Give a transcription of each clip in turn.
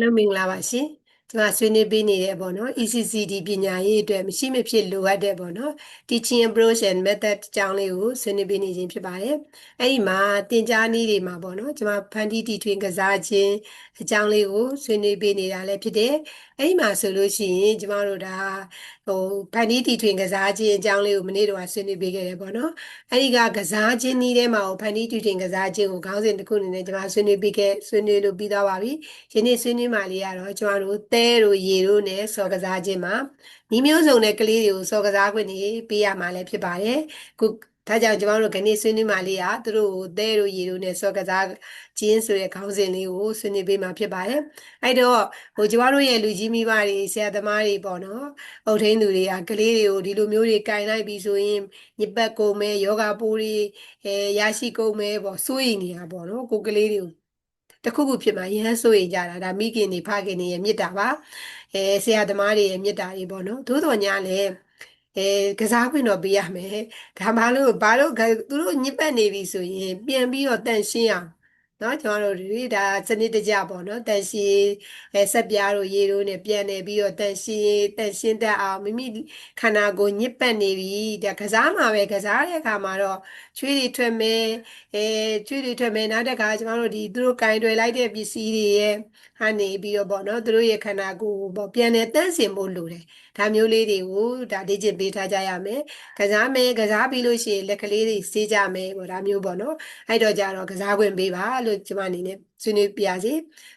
လုံးမင်္ဂလာပါရှင် ကျွန်မဆွေးနွေးပေးနေတယ်ပေါ့နော် ECCD ပညာရေးအတွက်မရှိမဖြစ်လိုအပ်တဲ့ပေါ့နော် teaching approach and method အကြောင်းလေးကိုဆွေးနွေးပေးနေခြင်းဖြစ်ပါတယ်အဲ့ဒီမှာသင်ကြားနည်းတွေမှာပေါ့နော်ကျွန်မဖန်တီးတီထွင်ကစားခြင်းအကြောင်းလေးကိုဆွေးနွေးပေးနေတာလည်းဖြစ်တယ်အဲ့ဒီမှာဆိုလို့ရှိရင်ကျမတို့ဒါဟိုဖန်တီးတီထွင်ကစားခြင်းအကြောင်းလေးကိုမနေ့တော့ဆွေးနွေးပေးခဲ့တယ်ပေါ့နော်အဲ့ဒီကကစားခြင်းနည်းထဲမှာဖန်တီးတီထွင်ကစားခြင်းကိုခေါင်းစဉ်တစ်ခုအနေနဲ့ကျမဆွေးနွေးပေးခဲ့ဆွေးနွေးလို့ပြီးသွားပါပြီယနေ့ဆွေးနွေးမှလေးကတော့ကျမတို့သဲတို့ရေတို့နဲ့စော်ကစားခြင်းမှာညီမျိုးစုံတဲ့ကလေးတွေကိုစော်ကစားခွင့်နေပေးရမှာလည်းဖြစ်ပါတယ်ခုဒါကြောင့်ကျမတို့ခဏဆွေးနွေးမှလေးကသူတို့ကိုသဲတို့ရေတို့နဲ့စော်ကစားခြင်းဆိုတဲ့ခေါင်းစဉ်လေးကိုဆွေးနွေးပေးမှာဖြစ်ပါတယ်အဲ့တော့ဟိုကျမတို့ရဲ့လူကြီးမိဘတွေဆရာသမားတွေပေါ့နော်အုတ်ထင်းသူတွေကကလေးတွေကိုဒီလိုမျိုးတွေကင်လိုက်ပြီးဆိုရင်ညစ်ပတ်ကုန်မဲ့ယောဂပိုးတွေအဲရရှိကုန်မဲ့ပေါ့စိုးရိမ်နေတာပေါ့နော်ကိုကလေးတွေကို တခုခုဖြစ်မှာရမ်းစိုးရင်ကြတာဒါမိခင်နေဖခင်နေရဲ့မြစ်တာပါအဲဆရာသမားတွေရဲ့မြစ်တာတွေပေါ့နော်သို့တော်ညာလည်းအဲကစားခွင့်တော့ပေးရမယ်ဒါမှလို့ဘာလို့သူတို့ညစ်ပတ်နေပြီဆိုရင်ပြန်ပြီးတော့တန့်ရှင်းအောင်နော်ကျွန်တော်တို့ဒီဒါစနစ်တကျပေါ့နော်တန်ရှင်းအဲဆက်ပြားတို့ရေတို့နဲ့ပြန်နေပြီးတော့တန်ရှင်းတန်ရှင်းတတ်အောင်မိမိခန္ဓာကိုယ်ညစ်ပတ်နေပြီဒါကစားမှာပဲကစားတဲ့အခါမှာတော့ ချွေးတွေထွက်မယ်အဲချွေးတွေထွက်မယ်နောက်တစ်ခါကျမတို့ဒီသူတို့ကင်တွယ်လိုက်တဲ့ပစ္စည်းတွေရဲ့ဟာနေပြီးတော့ပေါ့နော်သူတို့ရဲ့ခန္ဓာကိုယ်ပေါ့ပြန်နေတန့်စင်ဖို့လိုတယ်ဒါမျိုးလေးတွေကိုဒါလေ့ကျင့်ပေးထားကြရမယ်ကစားမယ်ကစားပြီးလို့ရှိရင်လက်ကလေးတွေစေးကြမယ်ပေါ့ဒါမျိုးပေါ့နော်အဲ့တော့ကြတော့ကစားခွင့်ပေးပါလို့ကျမအနေနဲ့ဆွေးနွေးပြရစီ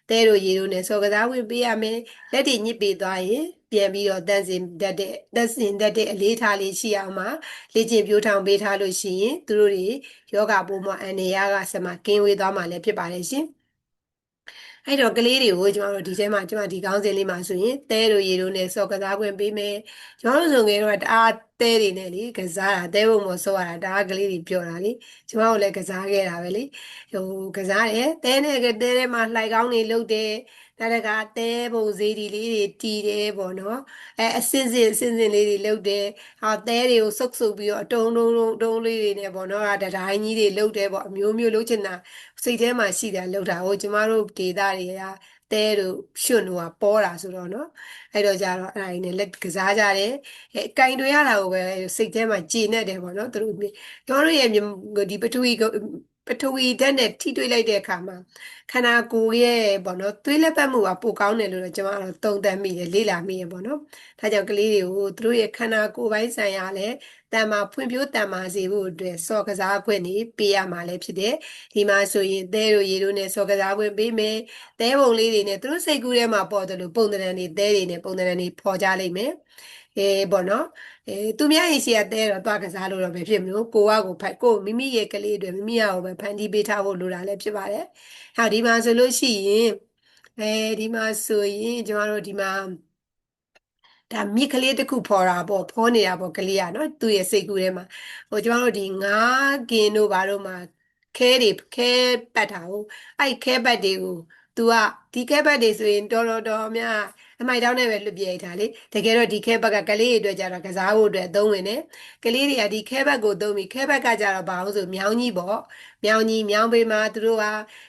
တဲတို့ရေတို့နဲ့စောကစားဝင်ပေးရမယ်လက်တွေညစ်ပေးသွားရင်ပြန်ပြီးတော့တန်းစင်တတ်တဲ့တန်းစင်တတ်တဲ့အလေးထားလေးရှိအောင်မှာလေ့ကျင့်ပြိုးထောင်ပေးထားလို့ရှိရင်သူတို့တွေယောဂပိုးမအန်နေရကစမကင်းဝေးသွားမှာလည်းဖြစ်ပါတယ်ရှင်အဲ့တော့ကလေးတွေကိုကျမတို့ဒီထဲမှာကျမဒီကောင်းစဉ်လေးမှာဆိုရင်တဲတို့ရေတို့နဲ့စော်ကစားခွင့်ပေးမယ်ကျမတို့ဆိုငယ်တော့တအား တဲတွေနဲ့လေကစားတာတဲဘုံမဆောရတာဒါကလေးတွေပြောတာလေကျမတို့လည်းကစားခဲ့တာပဲလေဟိုကစားတယ်တဲနဲ့တဲထဲမှာလှိုက်ကောင်းတွေလုပ်တယ်နောက်တကတဲပုံစည်းဒီလေးတွေတီးတယ်ပေါ့နော်အဲအစင်စင်အစင်စင်လေးတွေလုပ်တယ်ဟာတဲတွေကိုစုပ်စုပ်ပြီးတော့အတုံးတုံးတုံးတုံးလေးတွေနဲ့ပေါ့နော်တတိုင်းကြီးတွေလုပ်တယ်ပေါ့အမျိုးမျိုးလုပ်ချင်တာစိတ်ထဲမှာရှိတာလုပ်တာဟိုကျမတို့ဒေတာတွေက တဲတို့ရွှွန့်တို့ကပေါ်တာဆိုတော့နော်အဲ့တော့ကြတော့အဲ့ဒါကြီးနဲ့လက်ကစားကြတယ်အဲကင်တွေရတာကိုပဲစိတ်ထဲမှာကျေနပ်တယ်ပေါ့နော်သူတို့ကျွန်တော်တို့ရဲ့ဒီပထဝီပထဝီဓာတ်နဲ့ထိတွေ့လိုက်တဲ့အခါမှာခန္ဓာကိုယ်ရဲ့ပေါ့နော်သွေးလက်ပတ်မှုကပိုကောင်းတယ်လို့တော့ကျွန်တော်ကတော့သုံးသပ်မိတယ်လေ့လာမိရပေါ့နော်ဒါကြောင့်ကလေးတွေကိုသူတို့ရဲ့ခန္ဓာကိုယ်ပိုင်းဆိုင်ရာလည်း တန်မာဖွံ့ဖြိုးတန်မာစေဖို့အတွက်စော်ကစားခွင့်နေပေးရမှာလည်းဖြစ်တယ်ဒီမှာဆိုရင်သဲတို့ရေတို့နဲ့စော်ကစားခွင့်ပေးမယ်သဲပုံလေးတွေနဲ့သူတို့စိတ်ကူးထဲမှာပေါ်တယ်လို့ပုံသဏ္ဍာန်တွေသဲတွေနဲ့ပုံသဏ္ဍာန်တွေပေါ်ကြလိမ့်မယ်အဲပေါ့နော်အဲသူများရင်ရှိရတဲ့တော့သွားကစားလို့တော့ပဲဖြစ်မလို့ကိုကကိုဖိုက်ကိုမိမိရဲ့ကလေးတွေမိမိရအောင်ပဲဖန်တီးပေးထားဖို့လိုတာလည်းဖြစ်ပါတယ်။ဟာဒီမှာဆိုလို့ရှိရင်အဲဒီမှာဆိုရင်ကျမတို့ဒီမှာ ဒါမြစ်ကလေးတစ်ခုဖော်တာပေါ့ဖော်နေတာပေါ့ကလေးอ่ะเนาะသူ့ရဲ့စိတ်ကူးထဲမှာဟိုကျမတို့ဒီငါးကင်တို့ဘာတို့မှာခဲတွေခဲပတ်တာဟုတ်အဲ့ခဲပတ်တွေကို तू ကဒီခဲပတ်တွေဆိုရင်တော်တော်တော်များအမိုက်တောင်းနဲ့ပဲလွတ်ပြိထားလေတကယ်တော့ဒီခဲဘက်ကကလေးတွေအတွက်ကြတော့ကစားဖို့အတွက်သုံးဝင်တယ်ကလေးတွေကဒီခဲဘက်ကိုသုံးပြီးခဲဘက်ကကြတော့ဘာလို့ဆိုမြောင်းကြီးပေါ့မြောင်းကြီးမြောင်းပေးမှာသူတို့က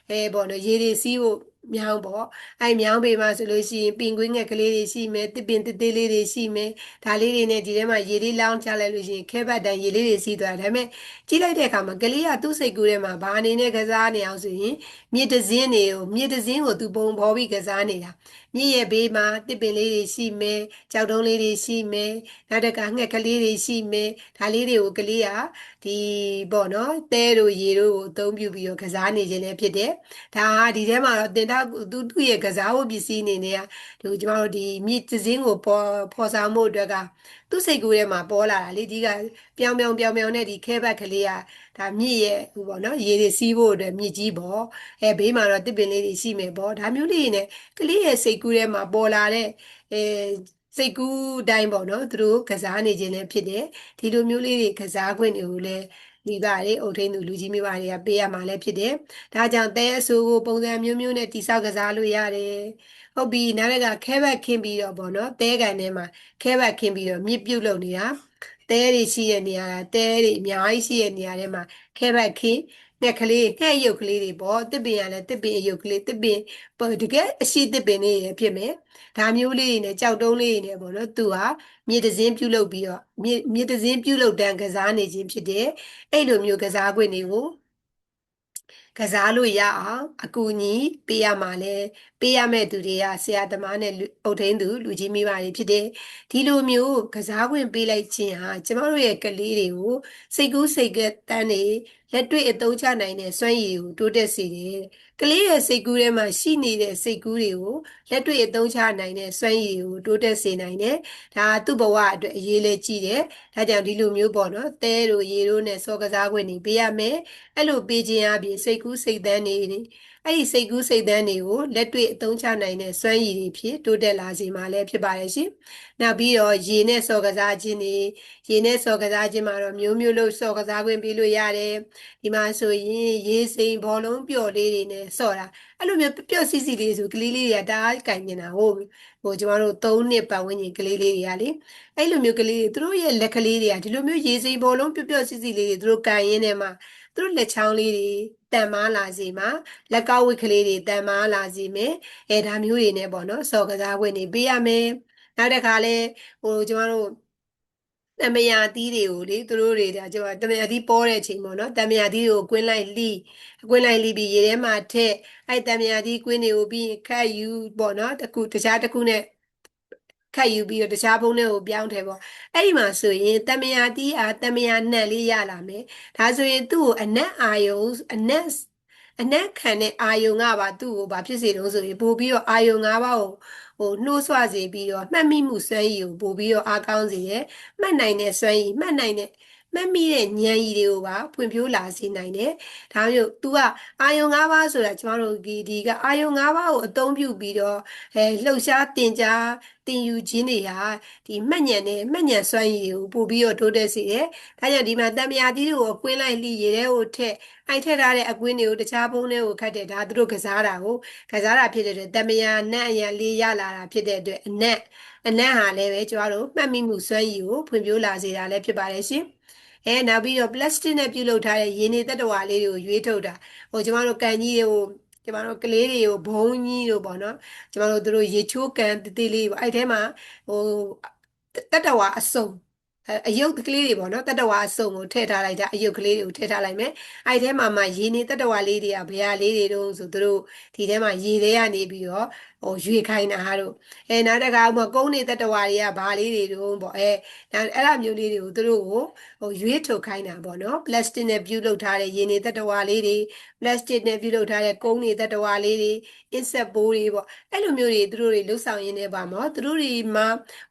အဲပေါ့နော်ရေတွေစီးဖို့ မြောင်းပေါ့အဲ့မြောင်းပေမှာဆိုလို့ရှိရင်ပင်ကွင်းငယ်ကလေးတွေရှိမယ်တစ်ပင်တစ်သေးလေးတွေရှိမယ်ဒါလေးတွေနဲ့ဒီထဲမှာရေလေးလောင်းချလိုက်လို့ရှိရင်ခဲဘတ်တန်ရေလေးတွေစီးသွားတယ်ဒါပေမဲ့ကြီးလိုက်တဲ့အခါမှာကလေးကသူ့စိတ်ကူးထဲမှာဘာအနေနဲ့ကစားနေအောင်ဆိုရင်မြစ်တစင်းတွေကိုမြစ်တစင်းကိုသူပုံဖော်ပြီးကစားနေတာမြစ်ရဲ့ဘေးမှာတစ်ပင်လေးတွေရှိမယ်ကြောက်တုံးလေးတွေရှိမယ်နောက်တကငှက်ကလေးတွေရှိမယ်ဒါလေးတွေကိုကလေးကဒီပေါ့နော်တဲတို့ရေတို့ကိုအသုံးပြုပြီးတော့ကစားနေခြင်းလည်းဖြစ်တယ်ဒါကဒီထဲမှာတော့တင်တာသူသူ့ရဲ့ကစားဖို့ပစ္စည်းအနေနဲ့ကဒီကျမတို့ဒီမြစ်စင်းကိုပေါ်ပေါ်ဆောင်မှုအတွက်ကသူ့စိတ်ကူးထဲမှာပေါ်လာတာလေဒီကပြောင်ပြောင်ပြောင်ပြောင်နဲ့ဒီခဲဘက်ကလေးကဒါမြစ်ရဲ့ဟိုပေါ့နော်ရေတွေစီးဖို့အတွက်မြစ်ကြီးပေါ့အဲဘေးမှာတော့တစ်ပင်လေးတွေရှိမယ်ပေါ့ဒါမျိုးလေးနဲ့ကလေးရဲ့စိတ်ကူးထဲမှာပေါ်လာတဲ့အဲစိတ်ကူးတိုင်းပေါ့နော်သူတို့ကစားနေခြင်းလည်းဖြစ်တယ်ဒီလိုမျိုးလေးတွေကစားခွင့်တွေကိုလည်း မိဘတွေအုပ်ထိန်သူလူကြီးမိဘတွေကပေးရမှာလည်းဖြစ်တယ်ဒါကြောင့်တဲအဆိုးကိုပုံစံမျိုးမျိုးနဲ့တိဆောက်ကစားလို့ရတယ်ဟုတ်ပြီနောက်တစ်ခါခဲဘက်ခင်းပြီးတော့ပေါ့နော်တဲကန်ထဲမှာခဲဘက်ခင်းပြီးတော့မြစ်ပြုတ်လုပ်နေတာတဲတွေရှိတဲ့နေရာတဲတွေအများကြီးရှိတဲ့နေရာထဲမှာခဲဘက်ခင်း ငှက်ကလေးငှက်ရုပ်ကလေးတွေပေါ့တစ်ပင်ရလဲတစ်ပင်ရုပ်ကလေးတစ်ပင်ပေါ့တကယ်အရှိတစ်ပင်လေးရဖြစ်မယ်ဒါမျိုးလေးတွေနဲ့ကြောက်တုံးလေးတွေနဲ့ပေါ့နော်သူဟာမြေတစင်းပြုတ်လုပ်ပြီးတော့မြေမြေတစင်းပြုတ်လုပ်တန်းကစားနေခြင်းဖြစ်တယ်အဲ့လိုမျိုးကစားခွင့်တွေကိုကစားလို့ရအောင်အကူအညီပေးရမှာလဲ ပေးရမဲ့သူတွေကဆရာသမားနဲ့အုပ်ထိန်းသူလူကြီးမိဘတွေဖြစ်တယ်ဒီလိုမျိုးကစားခွင့်ပေးလိုက်ခြင်းဟာကျမတို့ရဲ့ကလေးတွေကိုစိတ်ကူးစိတ်ကတန်းနေလက်တွေ့အသုံးချနိုင်တဲ့စွမ်းရည်ကိုတိုးတက်စေတယ်ကလေးရဲ့စိတ်ကူးထဲမှာရှိနေတဲ့စိတ်ကူးတွေကိုလက်တွေ့အသုံးချနိုင်တဲ့စွမ်းရည်ကိုတိုးတက်စေနိုင်တယ်ဒါသူ့ဘဝအတွက်အရေးလဲကြည့်တယ်ဒါကြောင့်ဒီလိုမျိုးပေါ့နော်သဲတို့ရေတို့နဲ့စောကစားခွင့်တွေပေးရမယ်အဲ့လိုပေးခြင်းအပြင်စိတ်ကူးစိတ်သန်းနေတယ် အဲ့ဒီစိတ်ကူးစိတ်သန်းတွေကိုလက်တွေ့အသုံးချနိုင်တဲ့စွမ်းရည်တွေဖြစ်တိုးတက်လာစေမှာလည်းဖြစ်ပါတယ်ရှင်။နောက်ပြီးတော့ရေနဲ့စော်ကစားခြင်းတွေရေနဲ့စော်ကစားခြင်းမှာတော့မျိုးမျိုးလို့စော်ကစားခွင့်ပေးလို့ရတယ်။ဒီမှာဆိုရင်ရေစိမ်ဘောလုံးပျော်လေးတွေနဲ့စော်တာအဲ့လိုမျိုးပျော့စီစီလေးဆိုကလေးလေးတွေကတအားကင်နေတာဟုတ်ဟိုကျမတို့၃နှစ်ပတ်ဝန်းကျင်ကလေးလေးတွေကလေအဲ့လိုမျိုးကလေးတွေသူတို့ရဲ့လက်ကလေးတွေကဒီလိုမျိုးရေစိမ်ဘောလုံးပျော့ပျော့စီစီလေးတွေသူတို့ကန်ရင်းထဲမှာ သူတို့လက်ချောင်းလေးတွေတန်မားလာစေမှာလက်ကောက်ဝိတ်ကလေးတွေတန်မားလာစေမယ်အဲဒါမျိုးတွေနဲ့ပေါ့နော်စော်ကစားခွင့်တွေပေးရမယ်နောက်တစ်ခါလဲဟိုကျမတို့တမယာသီးတွေကိုလေသူတို့တွေဒါကျမတမယာသီးပေါ်တဲ့အချိန်ပေါ့နော်တမယာသီးတွေကိုကွင်းလိုက်လိကွင်းလိုက်လိပြီးရေထဲမှာထည့်အဲ့တမယာသီးကွင်းတွေကိုပြီးခတ်ယူပေါ့နော်တခုတခြားတခုနဲ့ ခတ်ယူပြီးတော့တခြားဘုံတွေကိုပြောင်းတယ်ပေါ့အဲ့ဒီမှာဆိုရင်တမယာတီးအားတမယာနက်လေးရလာမယ်ဒါဆိုရင်သူ့ကိုအနက်အာယုံအနက်အနက်ခံတဲ့အာယုံကပါသူ့ကိုဘာဖြစ်စေတော့ဆိုရင်ပို့ပြီးတော့အာယုံ၅ပါးကိုဟိုနှိုးဆွစေပြီးတော့မှတ်မိမှုစွမ်းရည်ကိုပို့ပြီးတော့အားကောင်းစေရဲ့မှတ်နိုင်တဲ့စွမ်းရည်မှတ်နိုင်တဲ့ မှတ်မိတဲ့ဉာဏ်ရည်တွေကိုပါဖွံ့ဖြိုးလာစေနိုင်တယ်။ဒါမျိုး तू ကအာယုံ၅ပါးဆိုတာကျမတို့ဒီဒီကအာယုံ၅ပါးကိုအသုံးပြုပြီးတော့အဲလှုပ်ရှားတင်ကြားတင်ယူခြင်းတွေဟာဒီမှတ်ဉဏ်နဲ့မှတ်ဉဏ်စွမ်းရည်ကိုပို့ပြီးတော့တိုးတက်စေတယ်။ဒါကြောင့်ဒီမှာတံမြာကြီးတွေကိုကွင်းလိုက်လှီရေတဲ့ကိုထက်အိုက်ထက်ထားတဲ့အကွင်းတွေကိုတခြားဘုံတွေကိုခတ်တဲ့ဒါသူတို့ကစားတာကိုကစားတာဖြစ်တဲ့အတွက်တံမြာနတ်အရန်လေးရလာတာဖြစ်တဲ့အတွက်အနက်အနက်ဟာလည်းပဲကျမတို့မှတ်မိမှုစွမ်းရည်ကိုဖွံ့ဖြိုးလာစေတာလည်းဖြစ်ပါတယ်ရှင်။ အဲနောက်ပြီးတော့ plastic နဲ့ပြုလုပ်ထားတဲ့ရေနေတတ္တဝါလေးတွေကိုရွေးထုတ်တာဟိုကျမတို့ကန်ကြီးတွေကိုကျမတို့ကလေးတွေကိုဘုံကြီးတို့ပေါ့နော်ကျမတို့တို့ရေချိုးကန်တတိလေးပေါ့အဲ့ထဲမှာဟိုတတ္တဝါအစုံအယုတ်ကလေးတွေပေါ့နော်တတ္တဝါအစုံကိုထည့်ထားလိုက်တာအယုတ်ကလေးတွေကိုထည့်ထားလိုက်မယ်အဲ့ထဲမှာမှရေနေတတ္တဝါလေးတွေကဘယ်ဟာလေးတွေတုံးဆိုတို့ဒီထဲမှာရေထဲကနေပြီးတော့ ဟိုရွေခိုင်းတာဟာတို့အဲနောက်တခါဥမာကုန်းနေတတ္တဝါတွေကဘာလေးတွေတုံးပေါ့အဲနောက်အဲ့လိုမျိုးလေးတွေကိုတို့ကိုဟိုရွေးထုတ်ခိုင်းတာပေါ့နော်ပလတ်စတစ်နဲ့ပြုလုပ်ထားတဲ့ရေနေတတ္တဝါလေးတွေပလတ်စတစ်နဲ့ပြုလုပ်ထားတဲ့ကုန်းနေတတ္တဝါလေးတွေအင်းဆက်ပိုးတွေပေါ့အဲ့လိုမျိုးတွေတို့တွေလှုပ်ဆောင်ရင်းနေပါမောတို့တွေမှာ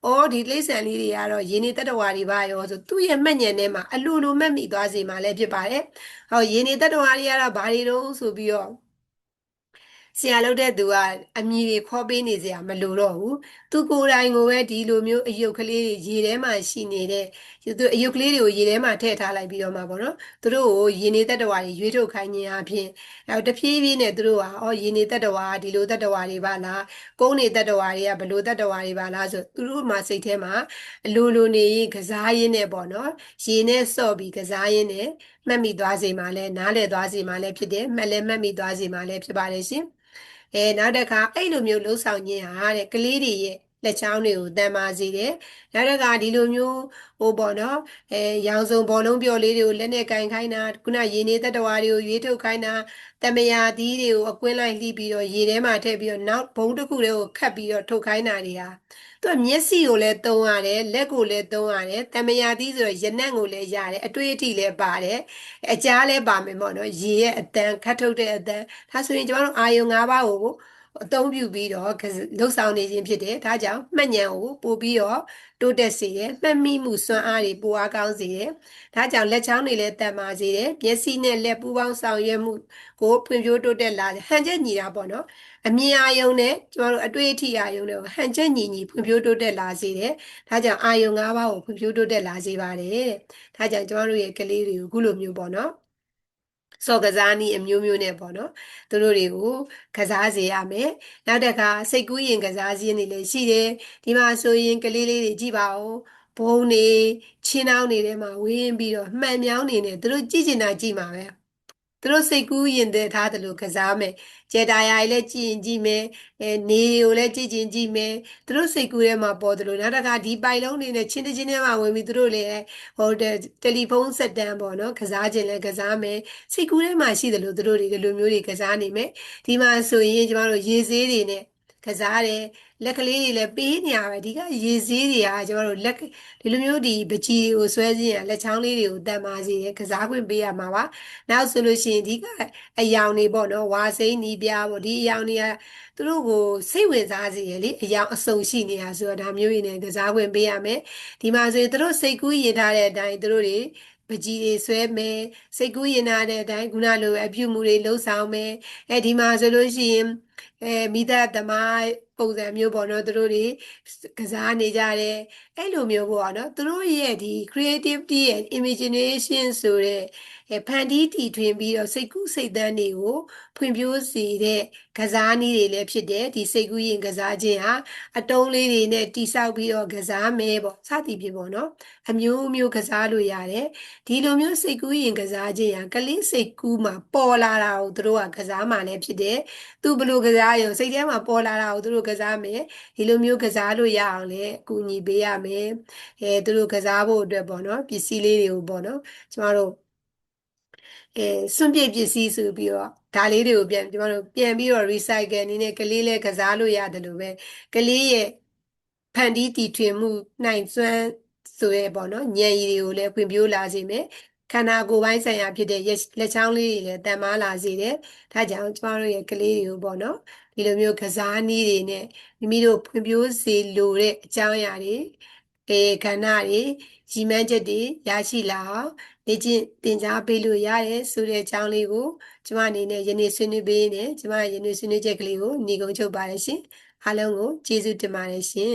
အော်ဒီလိမ့်ဆန်လေးတွေကတော့ရေနေတတ္တဝါတွေပါရောဆိုသူ့ရဲ့မှတ်ဉာဏ်ထဲမှာအလိုလိုမှတ်မိသွားစေမှာလည်းဖြစ်ပါတယ်ဟောရေနေတတ္တဝါတွေကတော့ဘာတွေတော့ဆိုပြီးတော့ ဆရာလုပ်တဲ့သူကအမည်တွေခေါ်ပေးနေစရာမလိုတော့ဘူးသူကိုယ်တိုင်ကိုပဲဒီလိုမျိုးအယုတ်ကလေးတွေရေထဲမှာရှိနေတဲ့သူအယုတ်ကလေးတွေကိုရေထဲမှာထည့်ထားလိုက်ပြီးတော့မှပေါ့နော်သူတို့ကိုရေနေတတ္တဝါတွေရွေးထုတ်ခိုင်းခြင်းအပြင်အဲတဖြည်းဖြည်းနဲ့သူတို့ကအော်ရေနေတတ္တဝါဒီလိုတတ္တဝါတွေပါလားကုန်းနေတတ္တဝါတွေကဘလို့တတ္တဝါတွေပါလားဆိုသူတို့မှစိတ်ထဲမှာအလိုလိုနေရင်ကစားရင်းနဲ့ပေါ့နော်ရေနဲ့စော့ပြီးကစားရင်းနဲ့ မှတ်မိသွားစေမှာလဲနားလည်သွားစေမှာလဲဖြစ်တယ်မှတ်လဲမှတ်မိသွားစေမှာလဲဖြစ်ပါတယ်ရှင်အဲနောက်တစ်ခါအဲ့လိုမျိုးလှုပ်ဆောင်ခြင်းဟာတဲ့ကလေးတွေရဲ့ လက်ချောင်းတွေကိုတန်မာစေတယ်။နောက်တစ်ခါဒီလိုမျိုးဟိုပေါ့နော်အဲရောင်စုံဘောလုံးပြော်လေးတွေကိုလက်နဲ့ကင်ခိုင်းတာခုနရေနေသက်တဝါတွေကိုရွေးထုတ်ခိုင်းတာတမယာသီးတွေကိုအကွင်းလိုက်လှီးပြီးတော့ရေထဲမှာထည့်ပြီးတော့နောက်ဘုံတစ်ခုတွေကိုခတ်ပြီးတော့ထုတ်ခိုင်းတာတွေဟာသူကမျက်စိကိုလည်းသုံးရတယ်လက်ကိုလည်းသုံးရတယ်တမယာသီးဆိုတော့ရနံ့ကိုလည်းရတယ်အတွေ့အထိလည်းပါတယ်အကြားလည်းပါမယ်ပေါ့နော်ရေရဲ့အတန်ခတ်ထုတ်တဲ့အတန်ဒါဆိုရင်ကျွန်တော်တို့အာယုံ၅ပါးကို အသုံးပြုပြီးတော့လှုပ်ဆောင်နေခြင်းဖြစ်တယ်ဒါကြောင့်မှတ်ဉာဏ်ကိုပို့ပြီးတော့တိုးတက်စေတယ်မှတ်မိမှုစွမ်းအားတွေပိုအားကောင်းစေတယ်ဒါကြောင့်လက်ချောင်းတွေလည်းတန်မာစေတယ်မျက်စိနဲ့လက်ပူးပေါင်းဆောင်ရွက်မှုကိုဖွံ့ဖြိုးတိုးတက်လာတယ်ဟန်ချက်ညီတာပေါ့နော်အမြင်အာယုံနဲ့ကျမတို့အတွေ့အထိအာယုံတွေကိုဟန်ချက်ညီညီဖွံ့ဖြိုးတိုးတက်လာစေတယ်ဒါကြောင့်အာယုံ၅ပါးကိုဖွံ့ဖြိုးတိုးတက်လာစေပါတယ်တဲ့ဒါကြောင့်ကျမတို့ရဲ့ကလေးတွေကိုခုလိုမျိုးပေါ့နော် စော်ကစားနည်းအမျိုးမျိုးနဲ့ပေါ့နော်သူတို့တွေကိုကစားစေရမယ်နောက်တစ်ခါစိတ်ကူးရင်ကစားခြင်းတွေလည်းရှိတယ်ဒီမှာဆိုရင်ကလေးလေးတွေကြည့်ပါဦးဘုံနေချင်းနှောင်းနေထဲမှာဝင်းပြီးတော့မှန်မြောင်းနေနေသူတို့ကြည့်ချင်တာကြည့်မှာပဲ သူတို့စိတ်ကူးရင်တဲ့ထားတယ်လို့ကစားမယ်ဂျေတာယာကြီးလည်းကြည့်ရင်ကြည့်မယ်အဲနေကိုလည်းကြည့်ရင်ကြည့်မယ်သူတို့စိတ်ကူးထဲမှာပေါ်တယ်လို့နောက်တစ်ခါဒီပိုင်လုံးနေနဲ့ချင်းတစ်ချင်းထဲမှာဝင်ပြီးသူတို့လည်းဟိုတယ်လီဖုန်းဆက်တန်းပေါ့နော်ကစားခြင်းလည်းကစားမယ်စိတ်ကူးထဲမှာရှိတယ်လို့သူတို့တွေဒီလိုမျိုးတွေကစားနေမယ်ဒီမှာဆိုရင်ကျမတို့ရေဆေးတွေနဲ့ ကစားတယ်လက်ကလေးတွေလည်းပေးနေရပဲဒီကရေစည်းတွေကကျမတို့လက်ဒီလိုမျိုးဒီပကြီးကိုဆွဲခြင်းရလက်ချောင်းလေးတွေကိုတန်ပါစေတယ်ကစားခွင့်ပေးရမှာပါနောက်ဆိုလို့ရှိရင်ဒီကအယောင်တွေပေါ့နော်ဝါစိမ့်နီးပြားပေါ့ဒီအယောင်တွေကသူတို့ကိုစိတ်ဝင်စားစေရလေအယောင်အစုံရှိနေတာဆိုတော့ဒါမျိုးရင်းနဲ့ကစားခွင့်ပေးရမယ်ဒီမှာဆိုရင်သူတို့စိတ်ကူးရင်ထားတဲ့အတိုင်းသူတို့တွေ ပကြီးတွေဆွဲမယ်စိတ်ကူးရင်ထားတဲ့အတိုင်းခုနလိုအပြုမှုတွေလှုပ်ဆောင်မယ်အဲဒီမှာဆိုလို့ရှိရင်အဲမိသားသမားပုံစံမျိုးပေါ့နော်သူတို့တွေကစားနေကြတယ်အဲ့လိုမျိုးပေါ့နော်သူတို့ရဲ့ဒီ creativity ရဲ့ imagination ဆိုတဲ့ ဖန်တီးတည်ထွင်ပြီးတော့စိတ်ကူးစိတ်သန်းတွေကိုဖွံ့ဖြိုးစေတဲ့ကစားနည်းတွေလည်းဖြစ်တယ်ဒီစိတ်ကူးရင်ကစားခြင်းဟာအတုံးလေးတွေနဲ့တိဆောက်ပြီးတော့ကစားမယ်ပေါ့စသည်ဖြင့်ပေါ့နော်အမျိုးမျိုးကစားလို့ရတယ်ဒီလိုမျိုးစိတ်ကူးရင်ကစားခြင်းဟာကလေးစိတ်ကူးမှာပေါ်လာတာကိုသူတို့ကကစားမှလည်းဖြစ်တယ်သူဘလို့ကစားရုံစိတ်ထဲမှာပေါ်လာတာကိုသူတို့ကစားမယ်ဒီလိုမျိုးကစားလို့ရအောင်လည်းအကူအညီပေးရမယ်အဲသူတို့ကစားဖို့အတွက်ပေါ့နော်ပစ္စည်းလေးတွေကိုပေါ့နော်ကျမတို့ အဲစွန့်ပစ်ပစ္စည်းဆိုပြီးတော့ဒါလေးတွေကိုပြန်ကျမတို့ပြန်ပြီးတော့ recycle နည်းနဲ့ကလေးလေးကစားလို့ရတယ်လို့ပဲကလေးရဲ့ဖန်တီးတည်ထွင်မှုနိုင်စွမ်းဆိုရဲပေါ့နော်ဉာဏ်ရည်တွေကိုလည်းဖွံ့ဖြိုးလာစေမယ်ခန္ဓာကိုယ်ပိုင်းဆိုင်ရာဖြစ်တဲ့လက်ချောင်းလေးတွေလည်းတန်မားလာစေတယ်ဒါကြောင့်ကျမတို့ရဲ့ကလေးတွေကိုပေါ့နော်ဒီလိုမျိုးကစားနည်းတွေနဲ့မိမိတို့ဖွံ့ဖြိုးစေလိုတဲ့အကြောင်းအရာတွေအေခန္ဓာတွေရည်မှန်းချက်တွေရရှိလာအောင် လေ့ကျင့်သင်ကြားပေးလို့ရတယ်ဆိုတဲ့အကြောင်းလေးကိုကျမအနေနဲ့ယနေ့ဆွေးနွေးပေးနေကျမရဲ့ယနေ့ဆွေးနွေးချက်ကလေးကိုညီကုန်းချုပ်ပါတယ်ရှင်အားလုံးကိုကျေးဇူးတင်ပါတယ်ရှင်